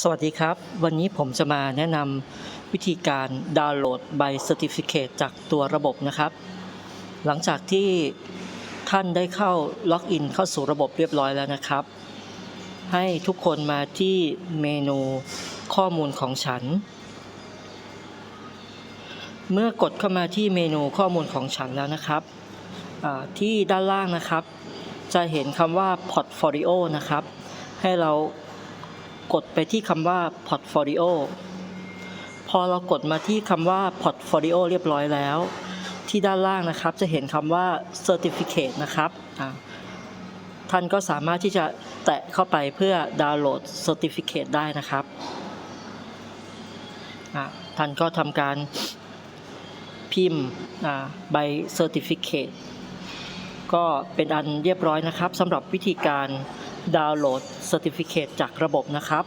สวัสดีครับ วันนี้ผมจะมาแนะนำวิธีการดาวน์โหลดใบ Certificate จากตัวระบบนะครับ หลังจากที่ท่านได้เข้าล็อกอินเข้าสู่ระบบเรียบร้อยแล้วนะครับ ให้ทุกคนมาที่เมนูข้อมูลของฉัน เมื่อกดเข้ามาที่เมนูข้อมูลของฉันแล้วนะครับที่ด้านล่างนะครับ จะเห็นคำว่า Portfolio นะครับ ให้เรา กดไปที่คำว่า Portfolio พอเรากดมาที่คำว่า Portfolio เรียบร้อยแล้ว ที่ด้านล่างนะครับจะเห็นคำว่า Certificate นะครับท่านก็สามารถที่จะแตะเข้าไปเพื่อดาวน์โหลด Certificate ได้นะครับท่านก็ทำการพิมพ์ใบ Certificate ก็เป็นอันเรียบร้อยนะครับสำหรับวิธีการ ดาวน์โหลด Certificate จากระบบนะครับ